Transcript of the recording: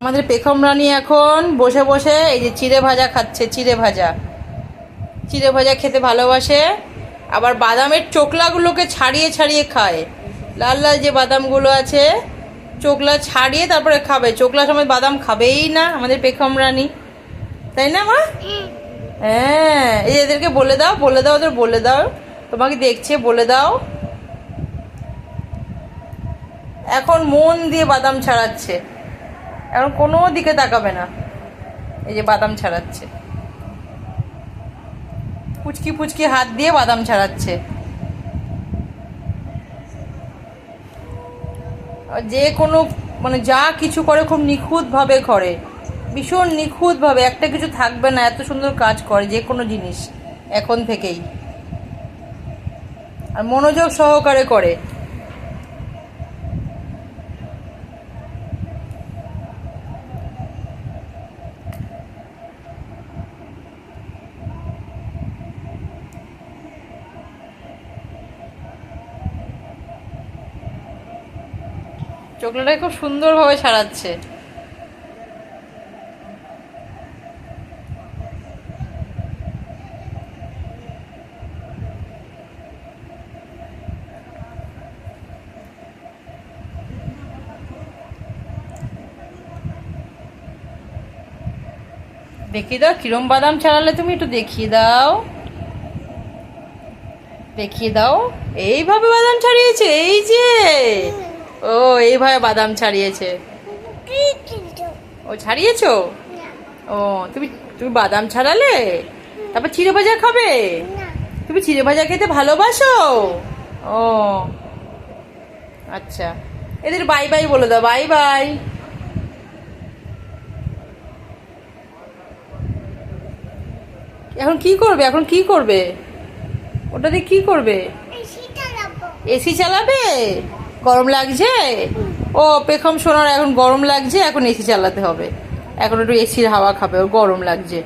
আমাদের পেখম রানী এখন বসে বসে এই যে চিড়ে ভাজা খাচ্ছে, চিড়ে ভাজা। চিড়ে ভাজা খেতে ভালোবাসে, আবার বাদামের চোকলাগুলোকে ছাড়িয়ে ছাড়িয়ে খায়। লাল লাল যে বাদামগুলো আছে, চোকলা ছাড়িয়ে তারপরে খাবে। চোকলা সময় বাদাম খাবেই না আমাদের পেখম রানী। তাই না, মা? হ্যাঁ এই এদেরকে বলে দাও বলে দাও, ওদের বলে দাও। তোমাকে দেখছে, বলে দাও। এখন মন দিয়ে বাদাম ছাড়াচ্ছে। এখন কোনো দিকে তাকাবে না। এই যে বাদাম ছাড়াচ্ছে। পুচকি পুচকি হাত দিয়ে বাদাম ছাড়াচ্ছে। যে কোনো মানে যা কিছু করে খুব নিখুঁতভাবে করে। ভীষণ নিখুঁতভাবে, একটা কিছু থাকবে না, এত সুন্দর কাজ করে যে কোনো জিনিস, এখন থেকেই। আর মনোযোগ সহকারে করে। চোখলাটা খুব সুন্দরভাবে সারাচ্ছে। দেখিয়ে দাও কিরম বাদাম ছাড়ালে তুমি একটু দেখিয়ে দাও। দেখিয়ে দাও। এইভাবে বাদাম ছাড়িয়েছে, এই যে! এইভাবে বাদাম ছাড়িয়েছে। ও ছাড়িয়েছো? ও তুমি তুমি বাদাম ছাড়ালে? তারপর চিড়ে ভাজা খাবে? তুমি চিড়ে ভাজা খেতে ভালোবাসো? ও আচ্ছা। এদের বাই বাই বলে দাও বাই বাই। এখন কি করবে? এখন কি করবে? ওটা দিয়ে কি করবে? এসি চালাবে? গরম লাগছে? ও, পেখম সোনার এখন গরম লাগছে, এখন এসি চালাতে হবে। এখন একটু এসির হাওয়া খাবে, ওর গরম লাগছে।